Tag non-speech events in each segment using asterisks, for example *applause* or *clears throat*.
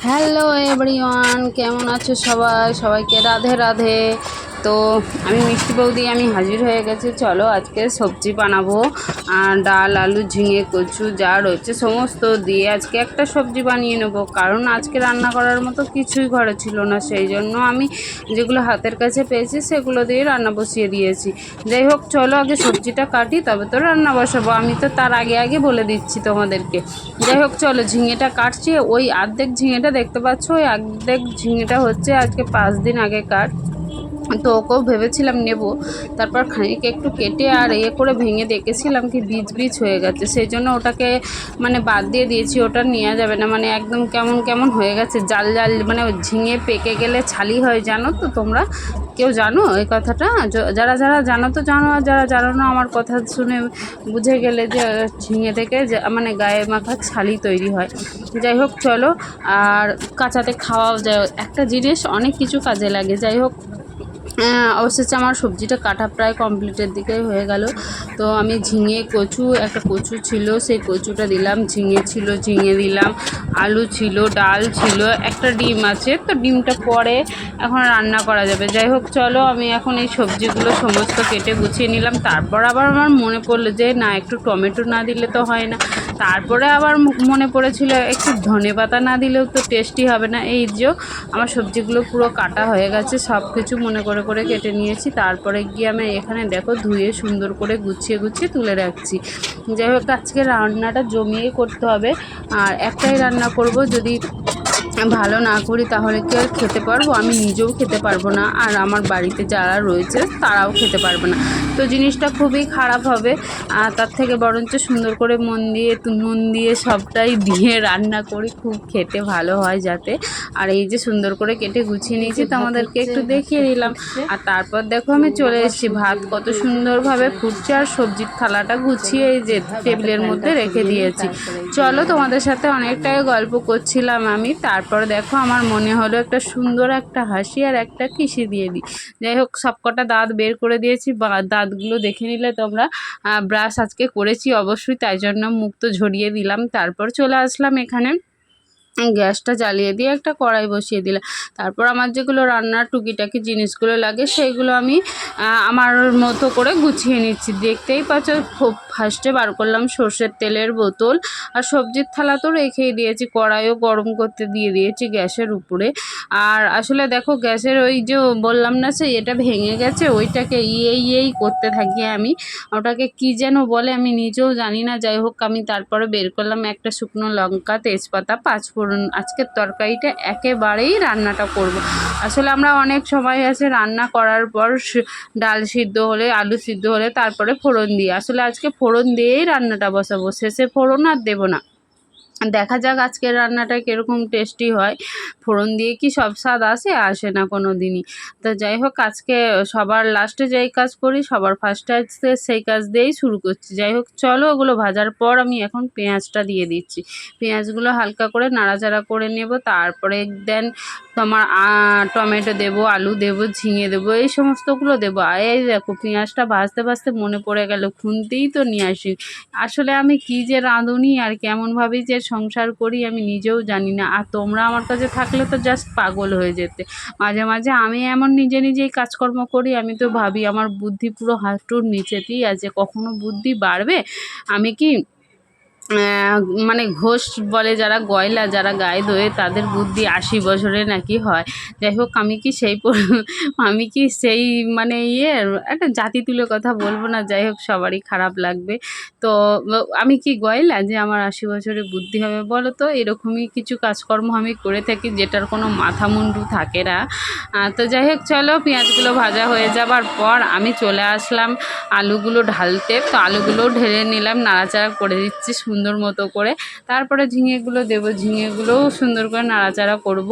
Hello everyone কেমন আছো সবাই? সবাইকে রাধে রাধে। তো আমি মিষ্টি বৌদি, আমি হাজির হয়ে গেছি। চলো আজকে সবজি বানাবো। ডাল, আলু, ঝিঙে, কচু, যা রয়েছে সমস্ত দিয়ে আজকে একটা সবজি বানিয়ে নেব। কারণ আজকে রান্না করার মতো কিছুই ঘরে ছিল না। সেই জন্য আমি যেগুলো হাতের কাছে পেয়েছি, সেগুলো দিয়ে রান্না বসিয়ে দিয়েছি। যাই হোক, চলো আগে সবজিটা কাটি, তবে তো রান্না বসাবো। আমি তো তার আগে আগে বলে দিচ্ছি তোমাদেরকে। যাই হোক, চলো ঝিঙেটা কাটছি। ওই অর্ধেক ঝিঙেটা দেখতে পাচ্ছ? ওই অর্ধেক ঝিঙেটা হচ্ছে আজকে পাঁচ দিন আগে কাট। তো ওকেও ভেবেছিলাম নেব। তারপর খানিক একটু কেটে আর ইয়ে করে ভেঙে দেখেছিলাম কি বীজ বীজ হয়ে গেছে। সেই জন্য ওটাকে মানে বাদ দিয়ে দিয়েছি, ওটা নেওয়া যাবে না। মানে একদম কেমন কেমন হয়ে গেছে, জাল জাল মানে ঝিঙে পেকে গেলে ছালি হয়, জানো তো তোমরা? কেউ জানো এই কথাটা? যারা যারা জানো তো জানো, আর যারা জানো না, আমার কথা শুনে বুঝে গেলে যে ঝিঙে থেকে মানে গায়ে মাখা ছালি তৈরি হয়। যাই হোক, চলো। আর কাঁচাতে খাওয়াও যায়। একটা জিনিস অনেক কিছু কাজে লাগে। যাই হোক অবশেষে আমার সবজিটা কাটা প্রায় কমপ্লিটের দিকে হয়ে গেল। তো আমি ঝিঙে কচু, একটা কচু ছিল, সেই কচুটা দিলাম। ঝিঙে ছিল, ঝিঙে দিলাম। আলু ছিল, ডাল ছিল, একটা ডিম আছে। তো ডিমটা পরে এখন রান্না করা যাবে। যাই হোক, চলো, আমি এখন এই সবজিগুলো সমস্ত কেটে গুছিয়ে নিলাম। তারপর আবার আমার মনে পড়ল যে, না, একটু টমেটো না দিলে তো হয় না। তারপরে আবার মনে পড়েছিল, একটু ধনে পাতা না দিলেও তো টেস্টি হবে না। এই যে, আমার সবজিগুলো পুরো কাটা হয়ে গেছে, সব কিছু মনে করে করে কেটে নিয়েছি। তারপরে গিয়ে আমি এখানে দেখো, ধুয়ে সুন্দর করে গুছিয়ে গুছিয়ে তুলে রাখছি। যাই হোক, আজকে রান্নাটা জমিয়ে করতে হবে। আর একটাই রান্না করব, যদি ভালো না করি তাহলে কি আর খেতে পারব? আমি নিজেও খেতে পারব না। আর আমার বাড়িতে যারা রয়েছে তারাও খেতে পারবে না। তো জিনিসটা খুবই খারাপ হবে। আর তার থেকে বরঞ্চ সুন্দর করে মন দিয়ে নুন দিয়ে সবটাই দিয়ে রান্না করি। খুব খেতে ভালো হয় যাতে। আর এই যে সুন্দর করে কেটে গুছিয়ে নিয়েছি তো আমাদেরকে একটু দেখিয়ে দিলাম। আর তারপর দেখো আমি চলে এসেছি। ভাত কত সুন্দরভাবে ফুটছে আর সবজির থালাটা গুছিয়ে এই যে টেবিলের মধ্যে রেখে দিয়েছি। চলো তোমাদের সাথে অনেকটাই গল্প করছিলাম আমি। তারপর দেখো আমার মনে হলো একটা সুন্দর একটা হাসি আর একটা কিসি দিয়ে দিই। যাই হোক, সবকটা দাঁত বের করে দিয়েছি, বা দাঁতগুলো দেখে নিলে তোমরা ব্রাশ আজকে করেছি অবশ্যই, তাই জন্য মুখ তো ঝরিয়ে দিলাম। তারপর চলে আসলাম এখানে গ্যাসটা জ্বালিয়ে দিয়ে একটা কড়াই বসিয়ে দিলাম। তারপর আমার যেগুলো রান্নার টুকিটাকি জিনিসগুলো লাগে সেইগুলো আমি আমার মতো করে গুছিয়ে নিচ্ছি। দেখতেই পাচ্ছ, খুব ফার্স্টে বার করলাম সর্ষের তেলের বোতল আর সবজির থালা তো রেখেই দিয়েছি, কড়াইও গরম করতে দিয়ে দিয়েছি গ্যাসের উপরে। আর আসলে দেখো গ্যাসের ওই যে বললাম না সে এটা ভেঙে গেছে, ওইটাকে ইয়ে ইয়েই করতে থাকি আমি। ওটাকে কি যেন বলে আমি নিজেও জানি না, যাই হোক আমি তারপরে বের করলাম একটা শুকনো লঙ্কা, তেজপাতা, পাঁচফোড়ন। আজকের তরকারিটা একেবারেই রান্নাটা করব। আসলে আমরা অনেক সময় আছে রান্না করার পর ডাল সিদ্ধ হলে, আলু সিদ্ধ হলে তারপরে ফোড়ন দিই। আসলে আজকে ফোড়ন দিয়েই রান্নাটা বসাবো। শেষে ফোড়ন আর দেবো না। দেখা যাক আজকের রান্নাটা কীরকম টেস্টি হয়। ফোড়ন দিয়ে কি সব স্বাদ আসে? আসে না কোনো দিনই তো যাই হোক, আজকে সবার লাস্টে যেই কাজ করি, সবার ফার্স্টে আজকে সেই কাজ দিয়েই শুরু করছি। যাই হোক, চলো ওগুলো ভাজার পর আমি এখন পেঁয়াজটা দিয়ে দিচ্ছি। পেঁয়াজগুলো হালকা করে নাড়াচাড়া করে নেব, তারপরে দেন তোমার টমেটো দেবো, আলু দেবো, ঝিঙে দেবো, এই সমস্তগুলো দেবো। এই দেখো, পেঁয়াজটা ভাজতে ভাজতে মনে পড়ে গেল, খুনতেই তো নিয়ে আসি। আসলে আমি কি যে রাঁধুনি আর কেমনভাবেই যে সংসার করি আমি নিজেও জানি না। আর তোমরা আমার কাছে থাকলে তো জাস্ট পাগল হয়ে যেতে। মাঝে মাঝে আমি এমন নিজে নিজেই কাজকর্ম করি, আমি তো ভাবি আমার বুদ্ধি পুরো হাঁটুর নিচেতেই আছে। কখনো বুদ্ধি বাড়বে? আমি কি মানে ঘোষ বলে যারা গয়লা, যারা গায়ে দোয়ে, তাদের বুদ্ধি আশি বছরে নাকি হয়। যাই হোক, আমি কি সেই আমি কি সেই মানে ইয়ে? একটা জাতি তুলে কথা বলব না, যাই হোক, সবারই খারাপ লাগবে। তো, আমি কি গয়লা যে আমার আশি বছরে বুদ্ধি হবে? বলো তো, এরকমই কিছু কাজকর্ম আমি করে থাকি যেটার কোনো মাথা মুন্ডু থাকে না। তো যাই হোক, চলো, পেঁয়াজগুলো ভাজা হয়ে যাবার পর আমি চলে আসলাম আলুগুলো ঢালতে। তো আলুগুলো ঢেলে নিলাম, নাড়াচাড়া করে দিচ্ছি সুন্দর মতো করে। তারপরে ঝিঙেগুলো দেবো, ঝিঙেগুলোও সুন্দর করে নাড়াচাড়া করব।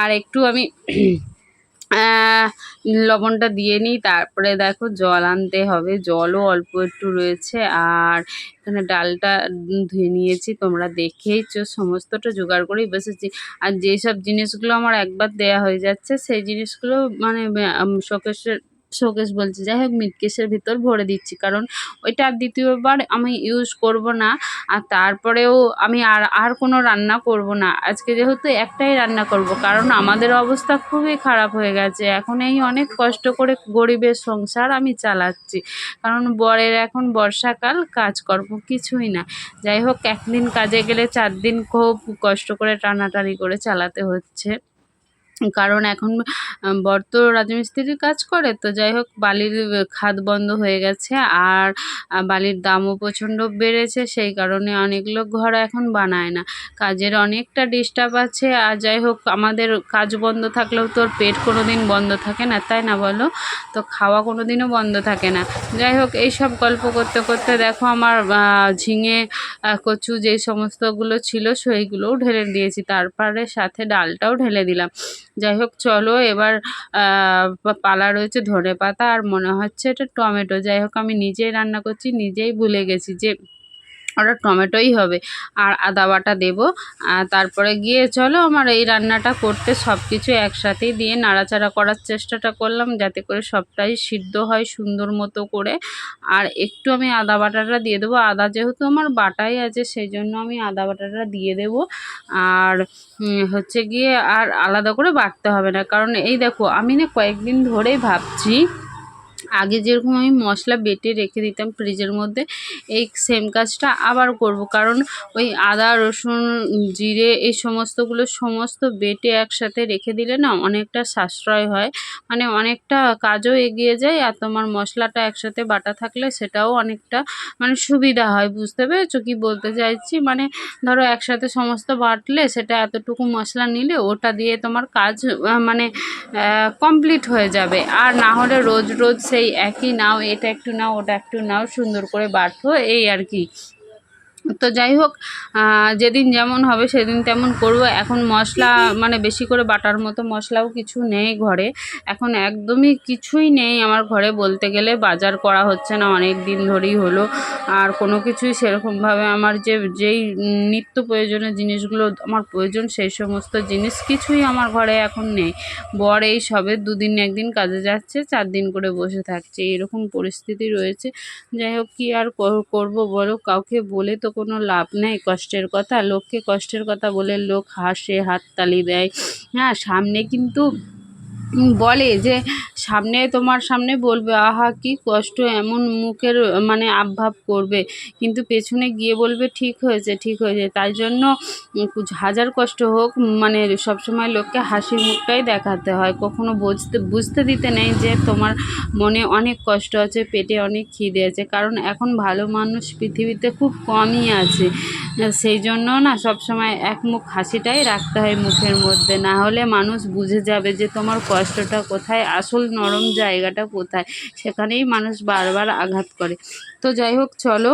আর একটু আমি *clears throat* লবণটা দিয়ে নিই। তারপরে দেখো জল আনতে হবে। জলও অল্প একটু রয়েছে। আর এখানে ডালটা ধুয়ে নিয়েছি, তোমরা দেখেইছো। সমস্তটা জোগাড় করেই বসেছি। আর যেসব জিনিসগুলো আমার একবার দেয়া হয়ে যাচ্ছে, সেই জিনিসগুলো মানে শোকেসের শোকেস বলছি, যাই হোক মিটকেসের ভিতর ভরে দিচ্ছি, কারণ ওইটা আর দ্বিতীয়বার আমি ইউজ করব না, আর তারপরেও আমি আর আর কোনো রান্না করব না। আজকে যেহেতু একটাই রান্না করব, কারণ আমাদের অবস্থা খুবই খারাপ হয়ে গেছে। এখন এই অনেক কষ্ট করে গরিবের সংসার আমি চালাচ্ছি, কারণ বরের এখন বর্ষাকাল, কাজকর্ম কিছুই না। যাই হোক, একদিন কাজে গেলে চার দিন খুব কষ্ট করে টানাটানি করে চালাতে হচ্ছে। কারণ এখন আহ, বর তো রাজমিস্ত্রির কাজ করে তো যাই হোক বালির খাত বন্ধ হয়ে গেছে আর বালির দামও প্রচণ্ড বেড়েছে সেই কারণে অনেক লোক ঘর এখন বানায় না। কাজের অনেকটা ডিস্টার্ব আছে আর যাই হোক আমাদের কাজ বন্ধ থাকলেও তোর পেট কোনো দিন বন্ধ থাকে না তাই না বলো? তো খাওয়া কোনো দিনও বন্ধ থাকে না। যাই হোক এই সব গল্প করতে করতে দেখো আমার ঝিঙে কচু যেই সমস্তগুলো ছিল সেইগুলোও ঢেলে দিয়েছি তারপরে সাথে ডালটাও ঢেলে দিলাম। যাই হোক, চলো এবার পালা রয়েছে ধনে পাতা আর মনে হচ্ছে এটা টমেটো। যাই হোক, আমি নিজেই রান্না করছি, নিজেই ভুলে গেছি যে ওটা টমেটোই হবে। আর আদা বাটা দেবো। তারপরে গিয়ে চলো আমার এই রান্নাটা করতে সব কিছু একসাথেই দিয়ে নাড়াচাড়া করার চেষ্টাটা করলাম যাতে করে সবটাই সিদ্ধ হয় সুন্দর মতো করে। আর একটু আমি আদা বাটাটা দিয়ে দেবো। আদা যেহেতু আমার বাটাই আছে সেই জন্য আমি আদা বাটাটা দিয়ে দেবো। আর হচ্ছে গিয়ে আর আলাদা করে বাটতে হবে না। কারণ এই দেখো আমি না কয়েকদিন ধরেই ভাবছি আগে যেরকম আমি মশলা বেটে রেখে দিতাম ফ্রিজের মধ্যে, এই সেম কাজটা আবার করব। কারণ ওই আদা, রসুন, জিরে, এই সমস্তগুলো সমস্ত বেটে একসাথে রেখে দিলে না অনেকটা সাশ্রয় হয়। মানে অনেকটা কাজও এগিয়ে যায় আর তোমার মশলাটা একসাথে বাটা থাকলে সেটাও অনেকটা মানে সুবিধা হয়, বুঝতে পেরেছ? কি বলতে চাইছি? মানে ধরো একসাথে সমস্ত বাটলে সেটা এতটুকু মশলা নিলে ওটা দিয়ে তোমার কাজ মানে কমপ্লিট হয়ে যাবে। আর না হলে রোজ রোজ সেই একই নাও, এটা একটু নাও, ওটা একটু নাও, সুন্দর করে বাড়তো এই আর কি। তো যাই হোক যেদিন যেমন হবে সেদিন তেমন করব। এখন মশলা মানে বেশি করে বাটার মতো মশলাও কিছু নেই ঘরে। এখন একদমই কিছুই নেই আমার ঘরে বলতে গেলে। বাজার করা হচ্ছে না, অনেক দিন ধরেই হলো। আর কোনো কিছুই সেরকমভাবে আমার যে, যেই নিত্য প্রয়োজনীয় জিনিসগুলো, আমার প্রয়োজন সেই সমস্ত জিনিস কিছুই আমার ঘরে এখন নেই। বর এই সবে দুদিন একদিন কাজে যাচ্ছে, চার দিন করে বসে থাকছে। এরকম পরিস্থিতি রয়েছে। যাই হোক, কী আর কর- করব বলো? কাউকে বলে তো কোনো লাভ নেই কষ্টের কথা। লোককে কষ্টের কথা বলে লোক হাসে, হাততালি দেয়। হ্যাঁ সামনে কিন্তু বলে যে, সামনে তোমার সামনে বলবে, আহা, কি কষ্ট, এমন মুখের মানে আবভাব করবে। কিন্তু পেছনে গিয়ে বলবে, ঠিক হয়েছে ঠিক হয়েছে। তাই জন্য হাজার কষ্ট হোক মানে সবসময় লোককে হাসি মুখটাই দেখাতে হয়। কখনো বুঝতে বুঝতে দিতে নেই যে, তোমার মনে অনেক কষ্ট আছে, পেটে অনেক খিদে আছে। কারণ এখন ভালো মানুষ পৃথিবীতে খুব কমই আছে। সেই জন্য না, সবসময় এক মুখ হাসিটাই রাখতে হয় মুখের মধ্যে। না হলে মানুষ বুঝে যাবে যে, তোমার কষ্টটা কোথায়? আসল নরম জায়গাটা কোথায়? সেখানেই মানুষ বারবার আঘাত করে। তো যাই হোক, চলো।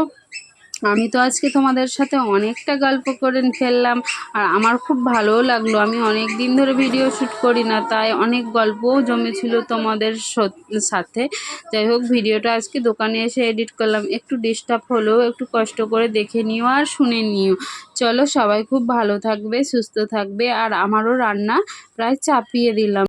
আমি তো আজকে তোমাদের সাথে অনেকটা গল্প করে ফেললাম। আর আমার খুব ভালোও লাগল। আমি অনেক দিন ধরে ভিডিও শ্যুট করি না, তাই অনেক গল্পও জমেছিল তোমাদের সাথে। যাই হোক, ভিডিওটা আজকে দোকানে এসে এডিট করলাম। একটু ডিস্টার্ব হলেও, একটু কষ্ট করে দেখে নিও আর শুনে নিও। চলো, সবাই খুব ভালো থাকবে, সুস্থ থাকবে। আর আমারও রান্না প্রায় চাপিয়ে দিলাম।